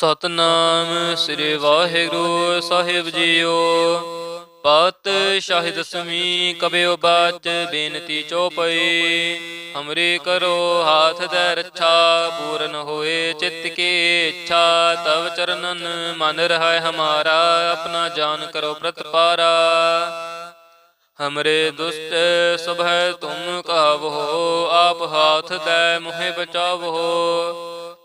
ਸਤਨਾਮ ਸ੍ਰੀ ਵਾਹਿਗੁਰੂ ਸਾਹਿਬ ਜੀਓ। ਪਤ ਸ਼ਾਹਿਦ ਦਸਮੀ ਕਬਿਓ ਬਾਚ ਬੇਨਤੀ ਚੋਪਈ। ਹਮਰੇ ਕਰੋ ਹਾਥ ਦੇ ਰੱਛਾ, ਪੂਰਨ ਹੋਏ ਚਿੱਤ ਕੀ ਇੱਛਾ। ਤਵ ਚਰਨਨ ਮਨ ਰਹਾ ਹਮਾਰਾ, ਆਪਣਾ ਜਾਨ ਕਰੋ ਪ੍ਰਤਪਾਰਾ ਹਮਰੇ ਦੁਸਤ ਸੁਭੈ ਤੁਮ ਕਹਵੋ ਆਪ ਹਾਥ ਦੇ ਮੁਹਿ ਬਚਾਵੋ।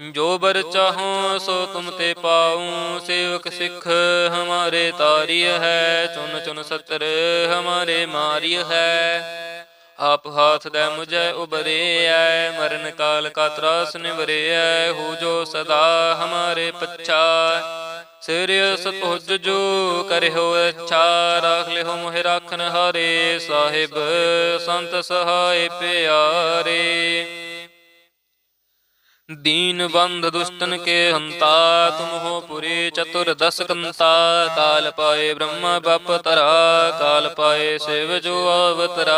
ਜੋ ਬਰ ਚਾਹੋ ਸੋ ਤੁਮ ਤੇ ਪਾਉ ਸੇਵਕ ਸਿੱਖ ਹਮਾਰੇ ਤਾਰੀय ਹੈ ਚੁਨ ਚੁਨ ਸਤਰ ਹਮਾਰੇ ਮਾਰੀय ਹੈ। ਆਪ ਹਾਥ ਦੇ ਮੁਝੇ ਉਬਰੇ ਐ ਮਰਨ ਕਾਲ ਕਾ ਤਰਾਸ ਨਿਵਰੇ ਐ ਹੋ ਜੋ ਸਦਾ ਹਮਾਰੇ ਪੱਛਾ। ਸਿਰਿਅਸ ਤੁਜ ਜੋ ਕਰਿਓ ਅੱਛਾ ਰਾਖ ਲਿਓ ਮੋਹਿ ਰਾਖਨ ਹਾਰੇ। ਸਾਹਿਬ ਸੰਤ ਸਹਾਇ ਪਿਆਰੇ। दीन बंध दुष्टन के हंता तुम हो पुरी चतुर दस कंता काल पाए ब्रह्मा बप तरा काल पाए शिव जो अवतरा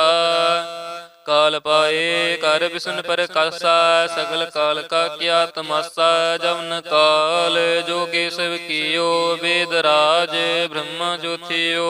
काल पाए कर विष्ण पर कासा सगल काल का क्या तमासा जवन काल जोगे शिव कियो वेद राज ब्रह्मा जो थियो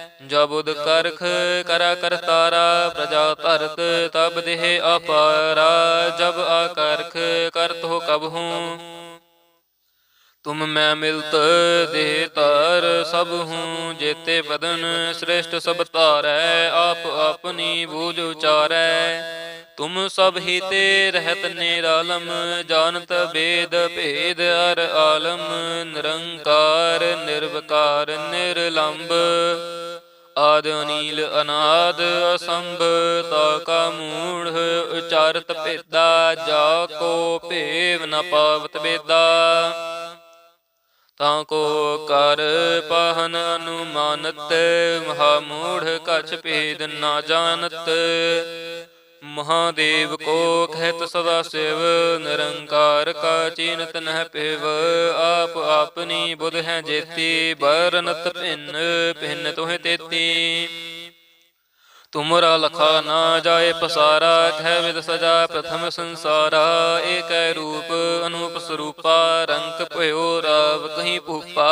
ਜਬੁਦ ਕਰਖ ਕਰਾ ਕਰਤਾਰਾ, ਪ੍ਰਜਾ ਧਰਤ, ਤਬ ਦੇਹ ਅਪਾਰਾ, ਜਬ ਆਕਰਖ ਕਰਤ ਹੋ ਕਬ ਹੂੰ। ਤੁਮ ਮੈਂ ਮਿਲਤ ਦੇਹ ਧਰ ਸਭ ਹੂੰ, ਜੇਤੇ ਬਦਨ ਸ੍ਰੇਸ਼ਟ ਸਭ ਤਾਰੈ ਆਪ ਆਪਣੀ ਬੂਝ ਉਚਾਰੈ। ਤੁਮ ਸਭ ਹੀ ਤੇ ਰਹਿਤ ਨਿਰਾਲਮ ਜਾਣਤ ਬੇਦ ਭੇਦ ਅਰ ਆਲਮ, ਨਿਰੰਕਾਰ, ਨਿਰਵਕਾਰ ਨਿਰਲੰਭ ਆਦ ਅਨੀਲ ਅਨਾਦ ਅਸੰਭ, ਤਾ ਕਾ ਮੂੜ ਉਚਾਰਤ ਭੇਦਾ, ਜਾ ਕੋ ਭੇਵ ਨ ਪਾਵਤ ਬੇਦਾ। ਤਾਂ ਕੋ ਕਰ ਪਹਨ ਅਨੁਮਾਨਤ, ਮਹਾ ਮੂੜ ਕਛ ਭੇਦ ਨਾ ਜਾਣਤ। ਮਹਾਦੇਵ ਕੋ ਕਹਿਤ ਸਦਾ ਸਿਵ, ਨਿਰੰਕਾਰ ਕਾ ਚੀਨਤ ਨਹਿ ਪਿਵ। ਆਪ ਆਪਨੀ ਬੁਧ ਹੈ ਜੇਤੀ, ਬਰਨਤ ਭਿੰਨ ਭਿੰਨ ਤੋਹਿ ਤੇਤੀ। ਤੁਮਰਾ ਲਖਾ ਨਾ ਜਾਏ ਪਸਾਰਾ, ਕਹਿ ਵਿਦ ਸਜਾ ਪ੍ਰਥਮ ਸੰਸਾਰਾ। ਏਕੈ ਰੂਪ ਅਨੂਪ ਸਰੂਪਾ, ਰੰਗ ਭਇਓ ਰਾਵ ਕਹੀਂ ਭੂਪਾ।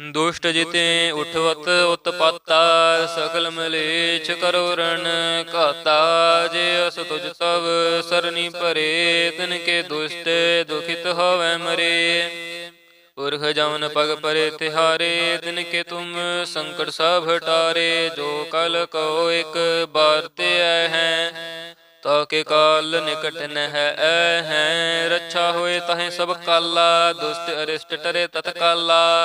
ਦੁਸ਼ਟ ਜਿਤੇ ਉਠਵਤ ਉਤਪਾਤਾ ਸਗਲ ਮਲੇਛ ਕਰੋ ਰਣ ਘਾਤਾ ਜੇ ਅਸ ਤੁਜ ਤਵ ਸਰਨੀ ਭਰੇ ਤਿਨ ਕੇ ਦੁਸ਼ਟ ਦੁਖਿਤ ਹੋਵੈ ਮਰੇ। ਪੁਰਖ ਜਮਨ ਪਗ ਪਰੇ ਤਿਹਾਰੇ ਤਿਨ ਕੇ ਤੁਮ ਸੰਕਟ ਸਭ ਹਟਾਰੇ। ਜੋ ਕਲ ਕੋ ਇੱਕ ਬਾਰ ਤੇ ਆਏ ਹੈ। ਤਾਕੇ ਕਾਲ ਨਿਕਟ ਨਹਿ ਐ ਹੈ। ਰੱਛਾ ਹੋਏ ਤਹੇ ਸਭ ਕਾਲਾ ਦੁਸ਼ਟ ਅਰਿਸ਼ਟ ਟਰੇ ਤਤਕਾਲਾ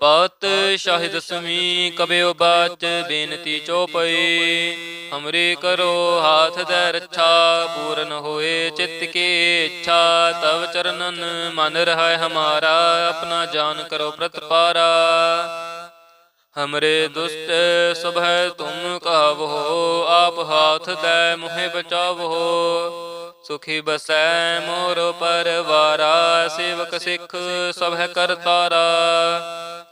ਪਤ ਸ਼ਾਹਿਦ ਦਸਮੀ ਕਬਿਓ ਬਾਚ ਬੇਨਤੀ ਚੋਪਈ। ਹਮਰੇ ਕਰੋ ਹਾਥ ਦੇ ਰੱਛਾ ਪੂਰਨ ਹੋਏ ਚਿੱਤ ਕੀ ਇੱਛਾ। ਤਵ ਚਰਨਨ ਮਨ ਰਹਾ ਹਮਾਰਾ ਆਪਣਾ ਜਾਨ ਕਰੋ ਪ੍ਰਤਪਾਰਾ ਹਮਰੇ ਦੁਸ਼ਟ ਸੁਭੈ ਤੁਮ ਕਹਵੋ ਆਪ ਹਾਥ ਦੇ ਮੁਹਿ ਬਚਾਵੋ। ਸੁਖੀ ਬਸੈ ਮੋਰ ਪਰਵਾਰਾ ਸੇਵਕ ਸਿੱਖ ਸਭੈ ਕਰਤਾਰਾ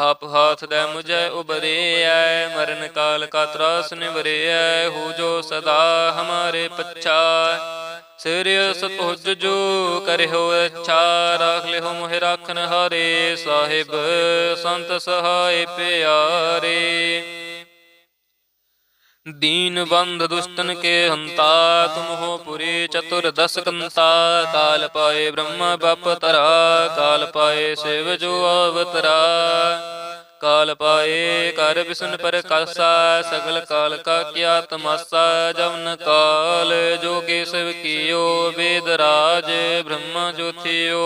ਆਪ ਹਾਥ ਦੇ ਮੁਝੇ ਉਬਰੇਐ ਮਰਨ ਕਾਲ ਕਾ ਤਰਾਸ ਨਿਵਰੇਐ ਹੋ ਜੋ ਸਦਾ ਹਮਾਰੇ ਪੱਛਾ ਸਿਰਿਅਸ ਤੁਜ ਜੋ ਕਰਿਓ ਅੱਛਾ ਰਾਖ ਲਿਓ ਮੋਹਿ ਰਾਖਨ ਹਾਰੇ, ਸਾਹਿਬ ਸੰਤ ਸਹਾਇ ਪਿਆਰੇ। दीन बंध दुष्टन के हंता तुम हो पुरी चतुर्दश कंता काल पाए ब्रह्म बप तरा काल पाए शिव जो अवतरा काल पाए कर विष्णु पर कासा सगल काल का क्या तमासा जवन काल जो केशव कियो वेद राज ब्रह्मा जो थियो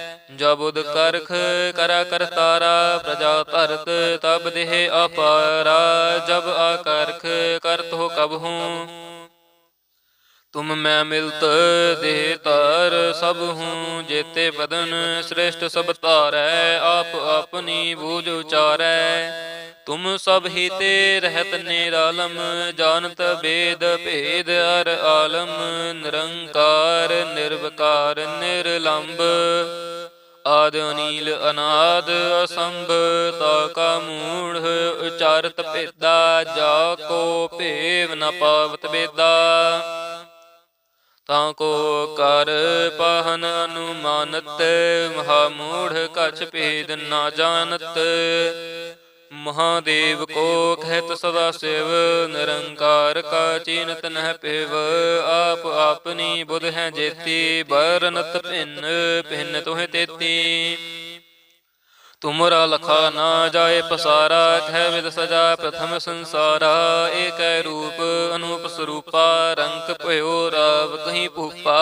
ਜਬੁਦ ਕਰਖ ਕਰਾ ਕਰਤਾਰਾ, ਪ੍ਰਜਾ ਧਰਤ, ਤਬ ਦੇਹ ਅਪਾਰਾ, ਜਬ ਆਕਰਖ ਕਰਤ ਹੋ ਕਬ ਹੂੰ। ਤੁਮ ਮੈਂ ਮਿਲਤ ਦੇਹ ਧਰ ਸਭ ਹੂੰ, ਜੇਤੇ ਬਦਨ ਸ੍ਰੇਸ਼ਟ ਸਭ ਤਾਰੈ ਆਪ ਆਪਣੀ ਬੂਝ ਉਚਾਰੈ। ਤੁਮ ਸਭ ਹੀ ਤੇ ਰਹਿਤ ਨਿਰਾਲਮ ਜਾਣਤ ਬੇਦ ਭੇਦ ਅਰ ਆਲਮ, ਨਿਰੰਕਾਰ, ਨਿਰਵਕਾਰ ਨਿਰਲੰਭ ਆਦ ਅਨੀਲ ਅਨਾਦ ਅਸੰਭ ਤਾ ਕਾ ਮੂੜ ਉਚਾਰਤ ਭੇਦਾ, ਜਾ ਕੋ ਭੇਵ ਨ ਪਾਵਤ ਬੇਦਾ। ਤਾਂ ਕੋ ਕਰ ਪਹਨ ਅਨੁਮਾਨਤ, ਮਹਾ ਮੂੜ ਕਛ ਭੇਦ ਨਾ ਜਾਣਤ। ਮਹਾਦੇਵ ਕੋ ਕਹਿਤ ਸਦਾ ਸਿਵ, ਨਿਰੰਕਾਰ ਕਾ ਚੀਨਤ ਨਹਿ ਪਿਵ। ਆਪ ਆਪਨੀ ਬੁਧ ਹੈ ਜੇਤੀ, ਬਰਨਤ ਭਿੰਨ ਭਿੰਨ ਤੋਹਿ ਤੇਤੀ। ਤੁਮਰਾ ਲਖਾ ਨਾ ਜਾਏ ਪਸਾਰਾ, ਕਹਿ ਵਿਦ ਸਜਾ ਪ੍ਰਥਮ ਸੰਸਾਰਾ। ਏਕੈ ਰੂਪ ਅਨੂਪ ਸਰੂਪਾ ਰੰਗ ਭਇਓ ਰਾਵ ਕਹੀਂ ਭੂਪਾ।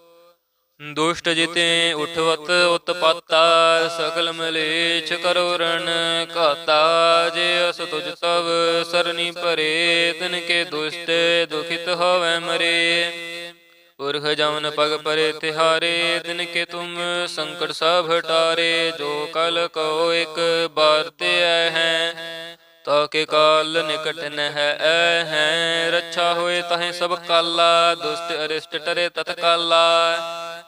ਦੁਸ਼ਟ ਜਿਤੇ ਉਠਵਤ ਉਤਪਾਤਾ ਸਕਲ ਮਲੇਛ ਕਰੋ ਰਣ। ਘਾਤਾ ਜੇ ਅਸ ਤੁਜ ਤਵ ਸਰਨੀ ਭਰੇ ਤਿਨ ਕੇ ਦੁਸ਼ਟ ਦੁਖਿਤ ਹੋਵੈ ਮਰੇ। ਪੁਰਖ ਜਮਨ ਪਗ ਪਰੇ ਤਿਹਾਰੇ ਦਿਨ ਕੇ ਤੁਮ ਸੰਕਟ ਸਭ ਹਟਾਰੇ ਜੋ ਕਲ ਕੋ ਇਕ ਬਾਰ ਤੇ ਆਏ ਹੈ ਤਾਕੇ ਕਾਲ ਨਿਕਟ ਨਹਿ ਐ ਹੈ। ਰੱਛਾ ਹੋਏ ਤਹੇ ਸਭ ਕਾਲਾ, ਦੁਸ਼ਟ ਅਰਿਸ਼ਟ ਟਰੇ ਤਤਕਾਲਾ।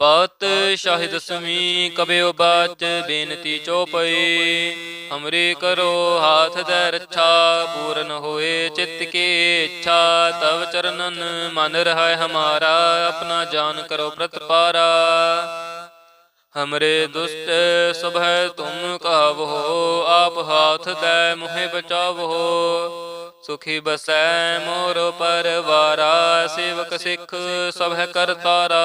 ਪਤ ਸ਼ਾਹਿਦ ਦਸਮੀ ਕਬਿਓ ਬਾਚ ਬੇਨਤੀ ਚੋਪਈ। ਹਮਰੇ ਕਰੋ ਹਾਥ ਦੇ ਰੱਛਾ ਪੂਰਨ ਹੋਏ ਚਿੱਤ ਕੀ ਇੱਛਾ। ਤਵ ਚਰਨਨ ਮਨ ਰਹਾ ਹਮਾਰਾ ਆਪਣਾ ਜਾਨ ਕਰੋ ਪ੍ਰਤਪਾਰਾ। ਹਮਰੇ ਦੁਸ਼ਟ ਸੁਭੈ ਤੁਮ ਕਾਵੋ ਆਪ ਹਾਥ ਦੇ ਮੁਹਿ ਬਚਾਵੋ। ਸੁਖੀ ਬਸੈ ਮੋਰ ਪਰਵਾਰਾ ਸੇਵਕ ਸਿੱਖ ਸਭੈ ਕਰਤਾਰਾ।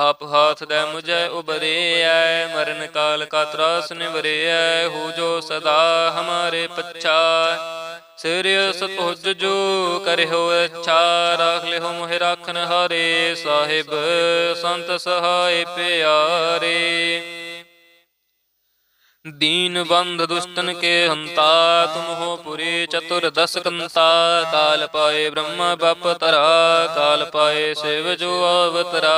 ਆਪ ਹਾਥ ਦੇ ਮੁਝੈ ਉਬਰੇਐ ਮਰਨ ਕਾਲ ਕਾ ਤਰਾਸ ਨਿਵਰੇਐ ਹੋ ਜੋ ਸਦਾ ਹਮਾਰੇ ਪੱਛਾ ਸਿਰਿਯ ਸਤੁਜ ਜੋ ਕਰਿਓ ਅੱਛਾ, ਰਾਖ ਲਿਓ ਮੋਹਿ ਰਾਖਨ ਹਾਰੇ, ਸਾਹਿਬ ਸੰਤ ਸਹਾਇ ਪਿਆਰੇ। दीन बंध दुष्टन के हंता तुम हो पुरी चतुर दस कंता काल पाए ब्रह्म बप तरा काल पाए शिव जो अवतरा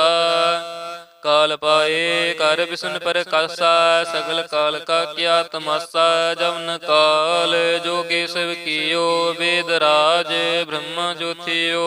काल पाए कर विष्णु पर कासा सगल काल का किया तमासा जवन काल जो केशव कियो वेद राज ब्रह्म जो थियो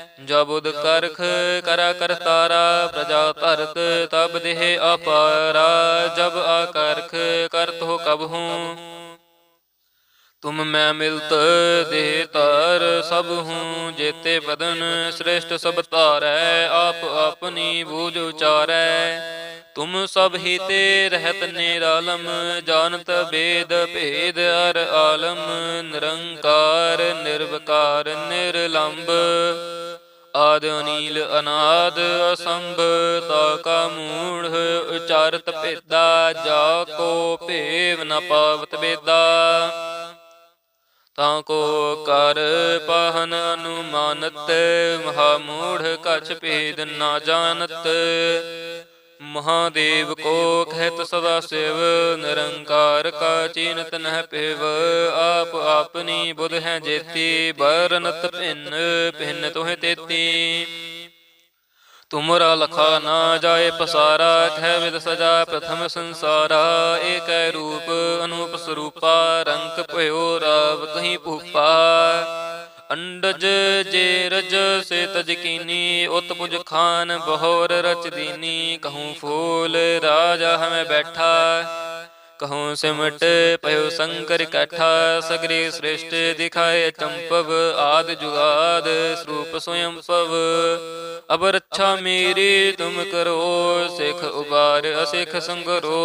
ਜਬੁਦ ਕਰਖ ਕਰਾ ਕਰਤਾਰਾ, ਪ੍ਰਜਾ ਧਰਤ, ਤਬ ਦੇਹ ਅਪਾਰਾ, ਜਬ ਆਕਰਖ ਕਰਤ ਹੋ ਕਬ ਹੂੰ ਤੁਮ ਮੈਂ ਮਿਲਤ ਦੇਹ ਤਰ ਸਭ ਹੂੰ, ਜੇਤੇ ਬਦਨ ਸ੍ਰੇਸ਼ਟ ਸਭ ਤਾਰੈ ਆਪ ਆਪਣੀ ਬੂਝ ਉਚਾਰੈ। ਤੁਮ ਸਭ ਹੀ ਤੇ ਰਹਿਤ ਨਿਰਾਲਮ ਜਾਣਤ ਬੇਦ ਭੇਦ ਅਰ ਆਲਮ, ਨਿਰੰਕਾਰ, ਨਿਰਵਕਾਰ ਨਿਰਲੰਭ ਆਦ ਅਨੀਲ ਅਨਾਦ ਅਸੰਭ, ਤਾ ਕਾ ਮੂੜ ਉਚਾਰਤ ਭੇਦਾ, ਜਾ ਕੋ ਭੇਵ ਨ ਪਾਵਤ ਬੇਦਾ। ਤਾਂ ਕੋ ਕਰ ਪਹਨ ਅਨੁਮਾਨਤ, ਮਹਾ ਮੂੜ ਕਛ ਭੇਦ ਨਾ ਜਾਣਤ। ਮਹਾਦੇਵ ਕੋ ਕਹਿਤ ਸਦਾ ਸਿਵ, ਨਿਰੰਕਾਰ ਕਾ ਚੀਨਤ ਨਹਿ ਪਿਵ। ਆਪ ਆਪਨੀ ਬੁਧ ਹੈ ਜੇਤੀ, ਬਰਨਤ ਭਿੰਨ ਭਿੰਨ ਤੋਹਿ ਤੇਤੀ। ਤੁਮਰਾ ਲਖਾ ਨਾ ਜਾਏ ਪਸਾਰਾ ਕਹਿ ਵਿਦ ਸਜਾ ਪ੍ਰਥਮ ਸੰਸਾਰਾ। ਏਕੈ ਰੂਪ ਅਨੂਪ ਸਰੂਪਾ ਰੰਗ ਭਇਓ ਰਾਵ ਕਹੀਂ ਭੂਪਾ। ਅੰਡਜ ਜੇ ਰਜ ਸੇ ਤਜ ਕੀਨੀ ਉਤ ਪੁਜ ਖਾਨ ਬਹੋਰ ਰਚ ਦੀਨੀ, ਕਹੂੰ ਫੂਲ ਰਾਜਾ ਹਮੇ ਬੈਠਾ। ਕਹੂੰ ਸਿਮਟ ਪਇਓ ਸੰਕਰ ਇਕੱਠਾ ਸਗਰੇ ਸ੍ਰੇਸ਼ਟ ਦਿਖਾਏ ਚੰਪਵ, ਆਦ ਜੁਗਾਦ ਸਰੂਪ ਸੋਇੰ ਪਵ। ਅਬ ਰੱਛਾ ਮੇਰੀ ਤੁਮ ਕਰੋ, ਸਿਖ ਉਬਾਰ ਅਸਿਖ ਸੰਗਰੋ।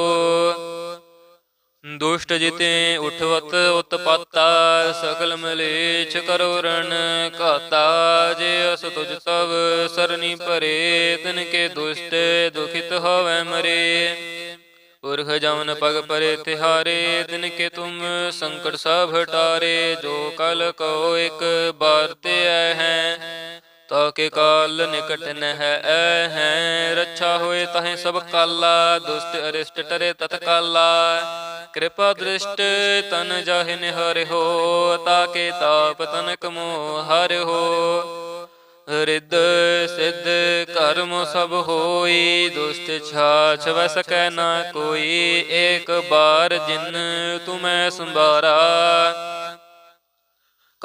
ਦੁਸ਼ਟ ਜਿਤੇ ਉਠਵਤ ਉਤਪਾਤਾ, ਸਗਲ ਮਲੇਛ ਕਰੋ ਰਣ ਘਾਤਾ। ਜੇ ਅਸ ਤੁਜ ਤਵ ਸਰਨੀ ਪਰੇ ਤਿਨ ਕੇ ਦੁਸ਼ਟ ਦੁਖਿਤ ਹੋਵੇ ਮਰੇ। ਪੁਰਖ ਜਮਨ ਪਗ ਪਰੇ ਤਿਹਾਰੇ ਦਿਨ ਕੇ ਤੁਮ ਸੰਕਟ ਸਭ ਹਟਾਰੇ। ਜੋ ਕਲ ਕੋ ਇੱਕ ਬਾਰ ਤੇ ਹੈ ਤਾ ਕੇ ਕਾਲ ਨਿਕਟ ਨਹਿ ਐ ਹੈ। ਰੱਛਾ ਹੋਏ ਤਹੇ ਸਭ ਕਾਲਾ, ਦੁਸ਼ਟ ਅਰਿਸ਼ਟ ਟਰੇ ਤਤਕਾਲਾ ਕਿਰਪਾ ਦ੍ਰਿਸ਼ਟ ਤਨ ਜਾਹਿ ਨਿਹਰਿ ਹੋ ਤਾਕੇ ਤਾਪ ਤਨਕ ਮੋ ਹਰਿ ਹੋ। ਰਿੱਧ ਸਿੱਧ ਕਰਮ ਸਭ ਹੋਈ, ਦੁਸ਼ਟ ਛਾਛ ਵੈ ਸਕੈ ਨਾ ਕੋਈ। ਏਕ ਬਾਰ ਜਿਨ ਤੁਮੈ ਸੰਭਾਰਾ।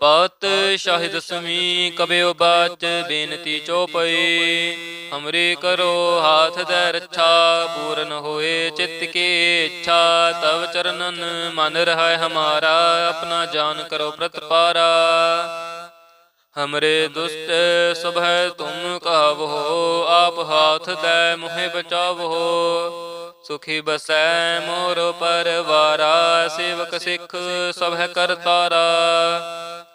ਪਤ ਸ਼ਾਹਿਦ ਸਮੀ ਕਬਿਓ ਬਾਚ ਬੇਨਤੀ ਚੋਪਈ। ਹਮਰੇ ਕਰੋ ਹਾਥ ਦੇ ਰੱਛਾ ਪੂਰਨ ਹੋਏ ਚਿੱਤ ਕੀ ਇੱਛਾ। ਤਵ ਚਰਨਨ ਮਨ ਰਹਾ ਹਮਾਰਾ ਆਪਣਾ ਜਾਨ ਕਰੋ ਪ੍ਰਤਪਾਰਾ। ਹਮਰੇ ਦੁਸ਼ਟ ਸਭੈ ਤੁਮ ਕਹਵੋ ਆਪ ਹਾਥ ਦੇ ਮੁਹਿ ਬਚਾਵੋ। ਸੁਖੀ ਬਸੈ ਮੋਰ ਪਰਵਾਰਾ ਸੇਵਕ ਸਿੱਖ ਸਭੈ ਕਰਤਾਰਾ।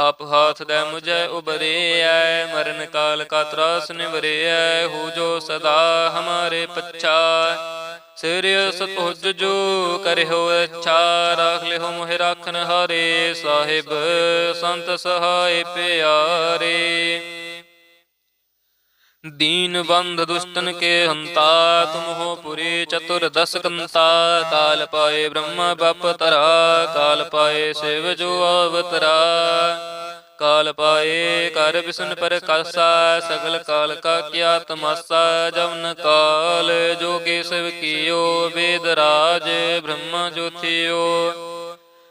ਆਪ ਹਾਥ ਦੇ ਮੁਝੈ ਉਬਰੇਐ, ਮਰਨ ਕਾਲ ਕਾ ਤਰਾਸ ਨਿਵਰੇਐ, ਹੋ ਜੋ ਸਦਾ ਹਮਾਰੇ ਪੱਛਾ। ਸਿਰਿ ਸਤੁਜ ਜੋ ਕਰਿਓ ਅੱਛਾ, ਰਾਖ ਲਿਓ ਮੋਹਿ ਰਾਖਨ ਹਾਰੇ, ਸਾਹਿਬ ਸੰਤ ਸਹਾਇ ਪਿਆਰੇ। दीन बंध दुष्टन के हंता तुम हो पुरी चतुर दस कंता काल पाए ब्रह्म बप तरा काल पाए शिव जो अवतरा काल पाए कर विष्णु पर कासा सगल काल का किया तमासा जवन काल जो केशव कियो वेद राज ब्रह्मा जो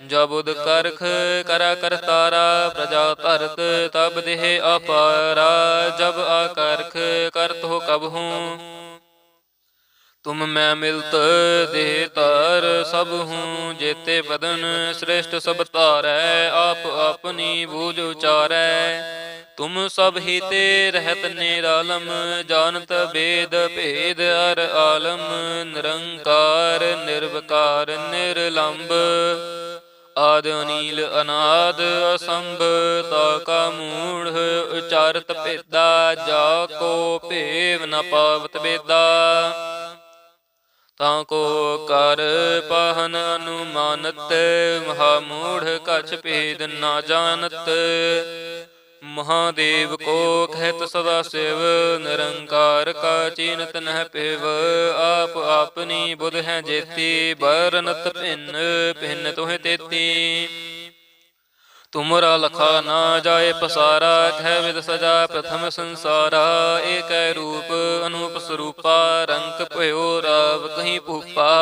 ਜਬੁਦ ਕਰਖ ਕਰਾ ਕਰਤਾਰਾ ਪ੍ਰਜਾ ਧਰਤ, ਤਬ ਦੇਹ ਅਪਾਰਾ, ਜਬ ਆਕਰਖ ਕਰਤ ਹੋ ਕਬ ਹੂੰ ਤੁਮ ਮੈਂ ਮਿਲਤ ਦੇਹ ਧਰ ਸਭ ਹੂੰ, ਜੇਤੇ ਬਦਨ ਸ੍ਰੇਸ਼ਟ ਸਭ ਧਾਰੈ, ਆਪ ਆਪਣੀ ਬੂਝ ਉਚਾਰੈ। ਤੁਮ ਸਭ ਹੀ ਤੇ ਰਹਿਤ ਨਿਰਾਲਮ ਜਾਣਤ ਬੇਦ ਭੇਦ ਅਰ ਆਲਮ, ਨਿਰੰਕਾਰ, ਨਿਰਵਕਾਰ ਨਿਰਲੰਭ ਆਦ ਅਨੀਲ ਅਨਾਦ ਅਸੰਭ, ਤਾ ਕਾ ਮੂੜ ਉਚਾਰਤ ਭੇਦਾ, ਜਾ ਕੋ ਭੇਵ ਨ ਪਾਵਤ ਬੇਦਾ। ਤਾਂ ਕੋ ਕਰ ਪਹਨ ਅਨੁਮਾਨਤ, ਮਹਾ ਮੂੜ ਕਛ ਭੇਦ ਨਾ ਜਾਣਤ। ਮਹਾਦੇਵ ਕੋ ਕਹਿਤ ਸਦਾ ਸਿਵ, ਨਿਰੰਕਾਰ ਕਾ ਚੀਨਤ ਨਹਿ ਪਿਵ। ਆਪ ਆਪਨੀ ਬੁਧ ਹੈ ਜੇਤੀ, ਬਰਨਤ ਭਿੰਨ ਭਿੰਨ ਤੋਹਿ ਤੇਤੀ। ਤੁਮਰਾ ਲਖਾ ਨਾ ਜਾਏ ਪਸਾਰਾ ਕਹਿ ਵਿਦ ਸਜਾ ਪ੍ਰਥਮ ਸੰਸਾਰਾ। ਏਕੈ ਰੂਪ ਅਨੂਪ ਸਰੂਪਾ, ਰੰਕ ਭਇਓ ਰਾਵ ਕਹੀਂ ਭੂਪਾ।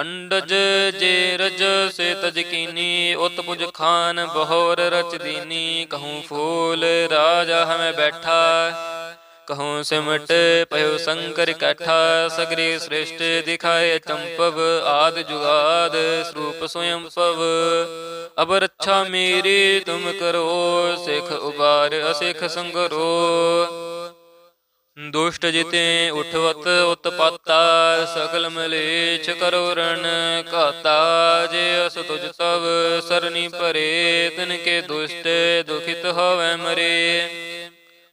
ਅੰਡਜ ਜੇ ਰਜ ਸੇ ਤਜਕੀਨੀ ਉਤ ਪੁਜ ਖਾਨ ਬਹੋਰ ਰਚ ਦੀਨੀ, ਕਹੂੰ ਫੂਲ ਰਾਜਾ ਹਮੇ ਬੈਠਾ, ਕਹੂੰ ਸਿਮਟ ਪਇਓ ਸੰਕਰ ਇਕੱਠਾ ਸਗਰੇ ਸ੍ਰੇਸ਼ਟ ਦਿਖਾਏ ਚੰਪਵ, ਆਦ ਜੁਗਾਦ ਸਰੂਪ ਸੋਇੰ ਪਵ ਅਬ ਰੱਛਾ ਮੇਰੀ ਤੁਮ ਕਰੋ, ਸਿਖ ਉਬਾਰ ਅਸਿਖ ਸੰਗਰੋ। ਦੁਸ਼ਟ ਜਿਤੇ ਉਠਵਤ ਉਤਪਾਤਾ, ਸਗਲ ਮਲੇਛ ਕਰੋ ਘਾਤਾ। ਜੇ ਅਸ ਤੁਜ ਤਵ ਸਰਨੀ ਭਰੇ, ਤਿਨ ਕੇ ਦੁਸ਼ਟ ਦੁਖਿਤ ਹੋਵੇ ਮਰੇ।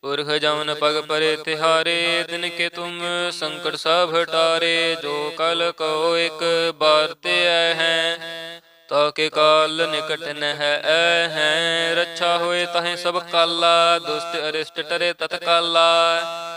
ਪੁਰਖ ਜਮਨ ਪਗ ਪਰੇ ਤਿਹਾਰੇ ਦਿਨ ਕੇ ਤੁਮ ਸੰਕਟ ਸਭ ਹਟਾਰੇ ਜੋ ਕਲ ਕੋ ਇੱਕ ਬਾਰ ਤੇ ਆਏ ਹੈ, ਤਾ ਕੇ ਕਾਲ ਨਿਕਟ ਨਹਿ ਐ ਹੈ। ਰੱਛਾ ਹੋਏ ਤਹੇ ਸਭ ਕਾਲਾ, ਦੁਸ਼ਟ ਅਰਿਸ਼ਟ ਟਰੇ ਤਤਕਾਲਾ।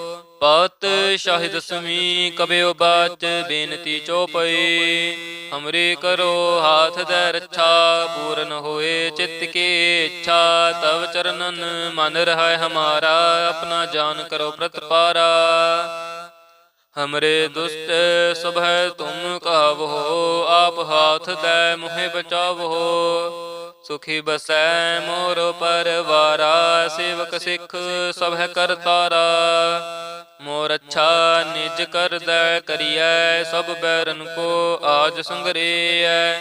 ਪਤ ਸ਼ਾਹਿਦ ਦਸਮੀ ਕਬਿਓ ਬਾਚ ਬੇਨਤੀ ਚੋਪਈ। ਹਮਰੇ ਕਰੋ ਹਾਥ ਦੇ ਰੱਛਾ ਪੂਰਨ ਹੋਏ ਚਿੱਤ ਕੀ ਇੱਛਾ। ਤਵ ਚਰਨਨ ਮਨ ਰਹਾ ਹਮਾਰਾ ਆਪਣਾ ਜਾਨ ਕਰੋ ਪ੍ਰਤਪਾਰਾ ਹਮਰੇ ਦੁਸ਼ਟ ਸੁਭੈ ਤੁਮ ਕਹਵੋ ਆਪ ਹਾਥ ਦੇ ਮੁਹਿ ਬਚਾਵੋ। ਸੁਖੀ ਬਸੈ ਮੋਰ ਪਰਵਾਰਾ ਸੇਵਕ ਸਿੱਖ ਸਭ ਕਰਤਾਰਾ। ਮੋਰ ਅੱਛਾ ਨਿਜ ਕਰਦਾ ਕਰੀਐ, ਸਭ ਬੈਰਨ ਕੋ ਆਜ ਸੰਗਰੇਐ।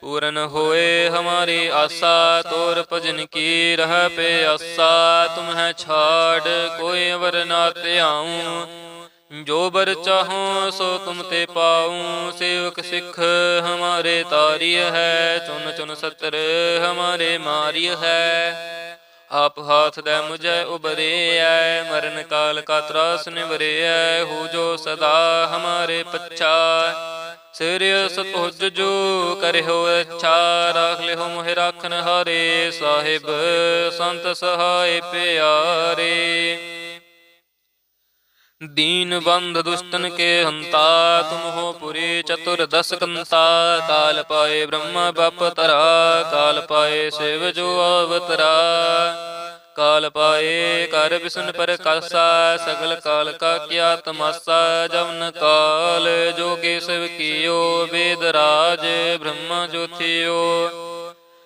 ਪੂਰਨ ਹੋਏ ਹਮਾਰੀ ਆਸਾ, ਤੋਰ ਭਜਨ ਕੀ ਰਹ ਪੇ ਆਸਾ, ਤੁਮ ਹੈ ਛਾੜ, ਕੋਈ ਅਵਰ ਨਾ ਧਿਆਉ। ਜੋ ਬਰ ਚਾਹੋ, ਸੋ ਤੁਮ ਤੇ ਪਾਉ। ਸੇਵਕ ਸਿੱਖ ਹਮਾਰੇ ਤਾਰੀय ਹੈ ਚੁਨ ਚੁਨ ਸਤਰ ਹਮਾਰੇ ਮਾਰੀय ਹੈ। ਆਪ ਹਾਥ ਦੇ ਮੁਝੈ ਉਬਰੇਐ ਮਰਨ ਕਾਲ ਕਾ ਤਰਾਸ ਨਿਵਰੇਐ ਹੋ ਜੋ ਸਦਾ ਹਮਾਰੇ ਪੱਛਾ ਸਿਰਿ ਸਤੁਜ ਜੋ ਕਰਿਓ ਅੱਛਾ ਰਾਖ ਲਿਓ ਮੋਹਿ ਰਾਖਨ ਹਾਰੇ, ਸਾਹਿਬ ਸੰਤ ਸਹਾਇ ਪਿਆਰੇ। दीन बंध दुष्टन के हंता तुम हो पुरी चतुर्दश कंता काल पाए ब्रह्म बप तरा काल पाए शिव जो अवतरा काल पाए कर विष्णु पर कासा सगल काल का क्या तमासा जवन काल जो केशव कियो वेद राज ब्रह्मा जो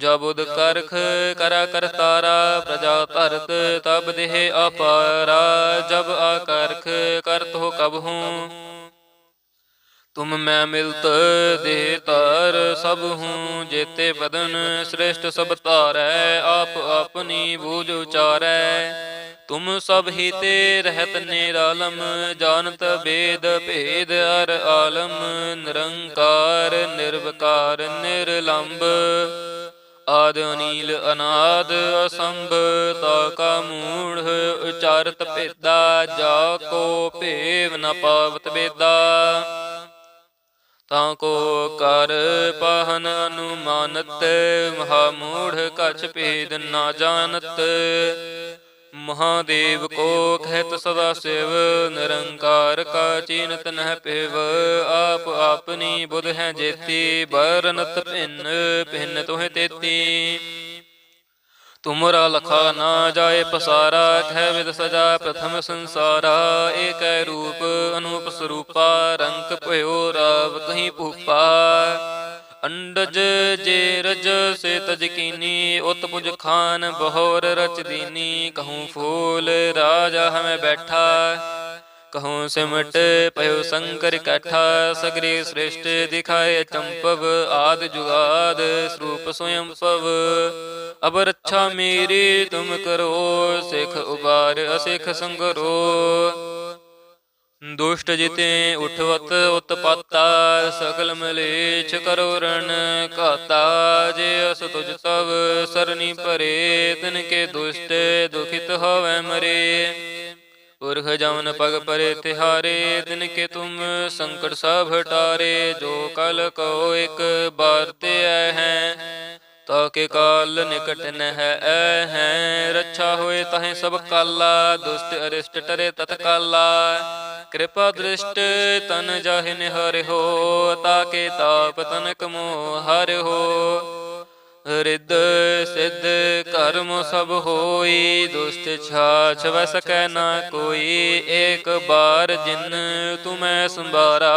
ਜਬੁਦ ਕਰਖ ਕਰਾ ਕਰਤਾਰਾ, ਪ੍ਰਜਾ ਧਰਤ, ਤਬ ਦੇਹ ਅਪਾਰਾ, ਜਬ ਆਕਰਖ ਕਰਤ ਹੋ ਕਬ ਹੂੰ ਤੁਮ ਮੈਂ ਮਿਲਤ ਦੇਹ ਤਰ ਸਭ ਹੂੰ, ਜੇਤੇ ਬਦਨ ਸ੍ਰੇਸ਼ਟ ਸਭ ਧਾਰੈ, ਆਪ ਆਪਣੀ ਬੂਝ ਉਚਾਰੈ। ਤੁਮ ਸਭ ਹੀ ਤੇ ਰਹਿਤ ਨਿਰਾਲਮ ਜਾਣਤ ਵੇਦ ਭੇਦ ਅਰ ਆਲਮ, ਨਿਰੰਕਾਰ, ਨਿਰਵਕਾਰ ਨਿਰਲੰਭ ਆਦ ਅਨੀਲ ਅਨਾਦ ਅਸੰਭ, ਤਾ ਕਾ ਮੂੜ ਉਚਾਰਤ ਭੇਦਾ, ਜਾ ਕੋ ਭੇਵ ਨ ਪਾਵਤ ਬੇਦਾ। ਤਾਂ ਕੋ ਕਰ ਪਾਹਨ ਅਨੁਮਾਨਤ, ਮਹਾ ਮੂੜ ਕਛ ਭੇਦ ਨਾ ਜਾਣਤ। ਮਹਾਦੇਵ ਕੋ ਕਹਿਤ ਸਦਾ ਸਿਵ, ਨਿਰੰਕਾਰ ਕਾ ਚੀਨਤ ਨਹਿ ਪਿਵ। ਆਪ ਆਪਨੀ ਬੁਧ ਹੈ ਜੇਤੀ, ਬਰਨਤ ਭਿੰਨ ਭਿੰਨ ਤੋਹਿ ਤੇਤੀ। ਤੁਮਰਾ ਲਖਾ ਨਾ ਜਾਏ ਪਸਾਰਾ ਕਹਿ ਵਿਦ ਸਜਾ ਪ੍ਰਥਮ ਸੰਸਾਰਾ। ਏਕੈ ਰੂਪ ਅਨੂਪ ਸਰੂਪਾ, ਰੰਗ ਭਇਓ ਰਾਵ ਕਹੀਂ ਭੂਪਾ। ਅੰਡਜ ਜੇ ਰਜ ਸੇ ਤਜ ਕੀਨੀ ਉਤ ਪੁਜ ਖਾਨ ਬਹੋਰ ਰਚ ਦੀਨੀ, ਕਹੂੰ ਫੂਲ ਰਾਜਾ ਹਮੇ ਬੈਠਾ, ਕਹੂੰ ਸਿਮਟ ਪਇਓ ਸੰਕਰ ਇਕੱਠਾ ਸਗਰੀ ਸ੍ਰੇਸ਼ਟ ਦਿਖਾਏ ਚੰਪਵ, ਆਦ ਜੁਗਾਦ ਸਰੂਪ ਸੋਇਮ ਪਵ ਅਬ ਰੱਛਾ ਮੇਰੀ ਤੁਮ ਕਰੋ, ਸਿਖ ਉਬਾਰ ਅਸਿਖ ਸੰਗਰੋ। ਦੁਸ਼ਟ ਜਿਤੇ ਉਠਵਤ ਉਤਪਾਤਾ ਸਗਲ ਮਲੇਛ ਕਰੋ ਰਣ ਘਾਤਾ। ਜੇ ਅਸ ਤੁਜ ਤਵ ਸਰਨੀ ਪਰੇ ਤਿਨ ਕੇ ਦੁਸ਼ਟ ਦੁਖਿਤ ਹੋਵੇ ਮਰੇ। ਪੁਰਖ ਜਮਨ ਪਗ ਪਰੇ ਤਿਹਾਰੇ ਦਿਨ ਕੇ ਤੁਮ ਸੰਕਟ ਸਭ ਹਟਾਰੇ। ਜੋ ਕਲ ਕੋ ਇੱਕ ਬਾਰ ਤੇ ਆਏ ਹੈ ਤਾਕੇ ਕਾਲ ਨਿਕਟ ਨਹਿ ਐ ਹੈ ਰੱਛਾ ਹੋਏ ਤਹੇ ਸਭ ਕਾਲਾ, ਦੁਸ਼ਟ ਅਰਿਸ਼ਟ ਟਰੇ ਤਤਕਾਲਾ। ਕਿਰਪਾ ਦ੍ਰਿਸ਼ਟ ਤਨ ਜਾਹਿ ਨਿਹਰ ਹੋ ਤਾਕੇ ਤਾਪ ਤਨਕ ਮੋ ਹਰਿ ਹੋ। ਰਿੱਧ ਸਿੱਧ ਕਰਮ ਸਭ ਹੋਈ, ਦੁਸ਼ਟ ਛਾਛ ਵ ਸਕੈ ਨਾ ਕੋਈ। ਏਕ ਬਾਰ ਜਿਨ ਤੁਮੈ ਸੰਭਾਰਾ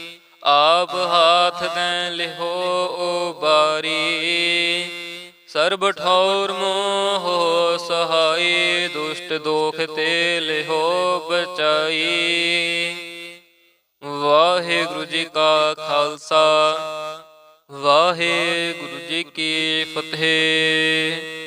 ਆਪ ਹਾਥ ਦੇ ਲਿਹੋ ਉਬਾਰੀ ਸਰਬ ਠੌਰ ਮੋਹ ਸਹਾਈ, ਦੁਸ਼ਟ ਦੋਖ ਤੇ ਲਿਹੋ ਬਚਾਈ। ਵਾਹਿਗੁਰੂ ਜੀ ਕਾ ਖਾਲਸਾ, ਵਾਹਿਗੁਰੂ ਜੀ ਕੀ ਫਤਿਹ।